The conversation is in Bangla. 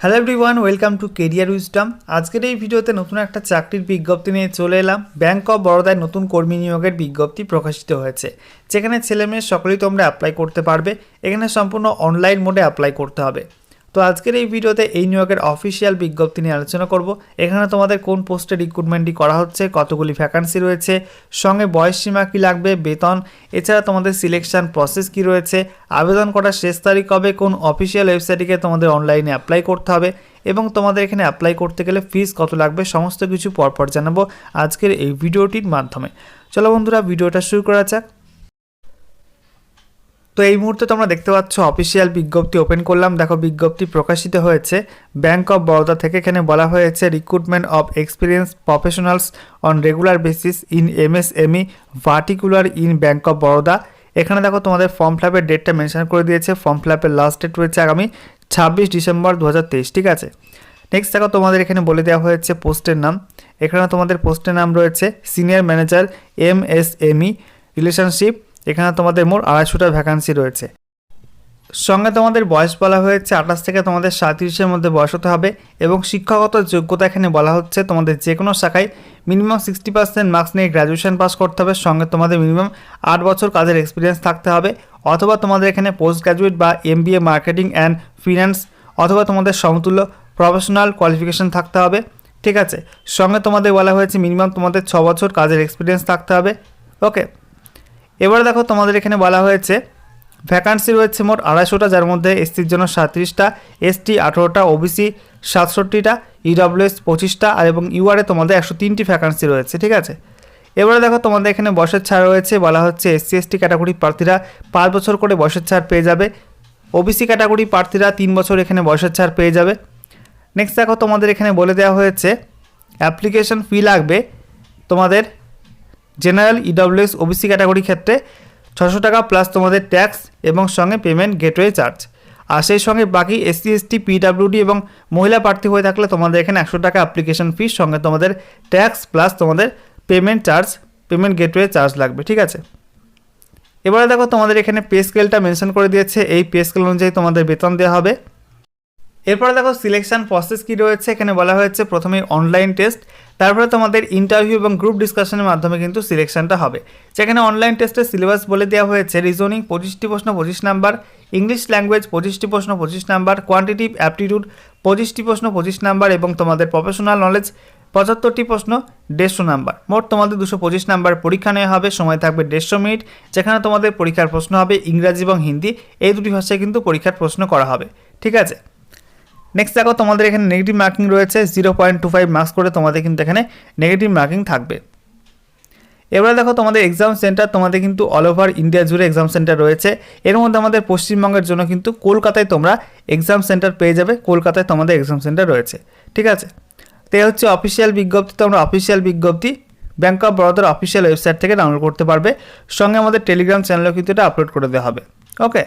Hello everyone welcome to career wisdom আজকের এই ভিডিওতে নতুন একটা চাকরির বিজ্ঞপ্তি নিয়ে চলে এলাম। ব্যাঙ্ক অফ বরোদায় নতুন কর্মী নিয়োগের বিজ্ঞপ্তি প্রকাশিত হয়েছে। যেখানে ছেলেমেয়ে সকলেই তোমরা অ্যাপ্লাই করতে পারবে। এখানে সম্পূর্ণ অনলাইন মোডে অ্যাপ্লাই করতে হবে। তো আজকের এই ভিডিওতে এই নিয়োগের অফিসিয়াল বিজ্ঞপ্তি নিয়ে আলোচনা করব। এখানে তোমাদের কোন পোস্টে রিক্রুটমেন্টটি করা হচ্ছে, কতগুলি ভ্যাকান্সি রয়েছে, সঙ্গে বয়স সীমা কী লাগবে, বেতন, এছাড়া তোমাদের সিলেকশন প্রসেস কি রয়েছে, আবেদন করার শেষ তারিখ কবে, কোন অফিসিয়াল ওয়েবসাইটে তোমাদের অনলাইনে অ্যাপ্লাই করতে হবে, এবং তোমাদের এখানে অ্যাপ্লাই করতে গেলে ফিস কত লাগবে, সমস্ত কিছু পরপর জানাব আজকের এই ভিডিওটির মাধ্যমে। চলো বন্ধুরা, ভিডিওটা শুরু করা যাক। তো এই মুহূর্তে তোমরা দেখতে পাচ্ছ অফিসিয়াল বিজ্ঞপ্তি ওপেন করলাম। দেখো, বিজ্ঞপ্তি প্রকাশিত হয়েছে। ব্যাংক অফ বরোদা থেকে এখানে বলা হয়েছে recruitment of experience professionals on regular basis in MSME vertical in bank of Baroda এখানে দেখো, তোমাদের ফর্ম ফিলাপের ডেটটা মেনশন করে দিয়েছে। ফর্ম ফিলাপের লাস্ট ডেট রয়েছে আগামী ছাব্বিশ ডিসেম্বর দু হাজার তেইশ, ঠিক আছে? নেক্সট দেখো, তোমাদের এখানে বলে দেওয়া হয়েছে পোস্টের নাম। এখানে তোমাদের পোস্টের নাম রয়েছে senior manager M S ME relationship এখানে তোমাদের মোট আড়াইশোটা ভ্যাকান্সি রয়েছে। সঙ্গে তোমাদের বয়স বলা হয়েছে আঠাশ থেকে তোমাদের সাঁত্রিশের মধ্যে বয়স হতে হবে এবং শিক্ষাগত যোগ্যতা এখানে বলা হচ্ছে তোমাদের যে কোনো শাখায় মিনিমাম সিক্সটি পার্সেন্ট মার্কস নিয়ে গ্র্যাজুয়েশন পাস করতে হবে, সঙ্গে তোমাদের মিনিমাম আট বছর কাজের এক্সপিরিয়েন্স থাকতে হবে, অথবা তোমাদের এখানে পোস্ট গ্র্যাজুয়েট বা M B A marketing and finance অথবা তোমাদের সমতুল্য প্রফেশনাল কোয়ালিফিকেশন থাকতে হবে, ঠিক আছে? সঙ্গে তোমাদের বলা হয়েছে মিনিমাম তোমাদের ছ বছর কাজের এক্সপিরিয়েন্স থাকতে হবে ওকে এবার দেখো তোমাদের এখানে বলা হয়েছে ভ্যাকান্সি রয়েছে মোট আড়াইশোটা, যার মধ্যে এসসির জন্য সাঁত্রিশটা, এসটি আঠেরোটা, ওবিসি সাতষট্টিটা, ইডব্লিউএস পঁচিশটা, আর এবং ইউআরএ তোমাদের একশো তিনটি ভ্যাকান্সি রয়েছে, ঠিক আছে? এবারে দেখো তোমাদের এখানে বয়সের ছাড় রয়েছে, বলা হচ্ছে এসসি, এসটি ক্যাটাগরি প্রার্থীরা পাঁচ বছর করে বয়সের ছাড় পেয়ে যাবে। ওবিসি ক্যাটাগরি প্রার্থীরা তিন বছর এখানে বয়সের ছাড় পেয়ে যাবে। নেক্সট দেখো তোমাদের এখানে বলে দেওয়া হয়েছে অ্যাপ্লিকেশন ফি লাগবে তোমাদের জেনারেল ইডব্লিউএস ওবিসি ক্যাটাগরির ক্ষেত্রে ছশো টাকা প্লাস তোমাদের ট্যাক্স এবং সঙ্গে পেমেন্ট গেটওয়ে চার্জ আর সেই সঙ্গে বাকি এসসি এসটি পিডাব্লিউডি এবং মহিলা প্রার্থী হয়ে থাকলে তোমাদের এখানে একশো টাকা অ্যাপ্লিকেশন ফিস সঙ্গে তোমাদের ট্যাক্স প্লাস তোমাদের payment charge payment gateway charge লাগবে, ঠিক আছে? এবারে দেখো তোমাদের এখানে পে স্কেলটা মেনশন করে দিয়েছে, এই পে স্কেল অনুযায়ী তোমাদের বেতন দেওয়া হবে। এরপরে দেখো সিলেকশন প্রসেস কী রয়েছে? এখানে বলা হয়েছে প্রথমে অনলাইন টেস্ট তারপরে তোমাদের ইন্টারভিউ এবং গ্রুপ ডিসকাশনের মাধ্যমে কিন্তু সিলেকশনটা হবে। যেখানে অনলাইন টেস্টের সিলেবাস বলে দেওয়া হয়েছে রিজনিং পঁচিশটি প্রশ্ন, পঁচিশ নাম্বার ইংলিশ ল্যাঙ্গুয়েজ পঁচিশটি প্রশ্ন, পঁচিশ নাম্বার কোয়ান্টিটিভ অ্যাপটিটিউড পঁচিশটি প্রশ্ন, পঁচিশ নাম্বার এবং তোমাদের প্রফেশনাল নলেজ পঁচাত্তরটি প্রশ্ন, দেড়শো নাম্বার মোট তোমাদের দুশো পঁচিশ নাম্বার পরীক্ষা নেওয়া হবে, সময় থাকবে দেড়শো মিনিট, যেখানে তোমাদের পরীক্ষার প্রশ্ন হবে ইংরাজি এবং হিন্দি। এই দুটি ভাষায় কিন্তু পরীক্ষার প্রশ্ন করা হবে। ঠিক আছে? নেক্সট দেখো, তোমাদের এখানে নেগেটিভ মার্কিং রয়েছে zero point two five marks করে তোমাদের কিন্তু এখানে নেগেটিভ মার্কিং থাকবে। এবারে দেখো, তোমাদের এক্সাম সেন্টার তোমাদের কিন্তু অল ওভার ইন্ডিয়া জুড়ে এক্সাম সেন্টার রয়েছে। এর মধ্যে আমাদের পশ্চিমবঙ্গের জন্য কিন্তু কলকাতায় তোমরা এক্সাম সেন্টার পেয়ে যাবে, কলকাতায় তোমাদের এক্সাম সেন্টার রয়েছে। ঠিক আছে? তো হচ্ছে অফিসিয়াল বিজ্ঞপ্তি, তোমরা অফিসিয়াল বিজ্ঞপ্তি ব্যাঙ্ক অফ বরোদার অফিসিয়াল ওয়েবসাইট থেকে ডাউনলোড করতে পারবে। সঙ্গে আমাদের টেলিগ্রাম চ্যানেলেও কিন্তু এটা আপলোড করে দেওয়া হবে। ওকে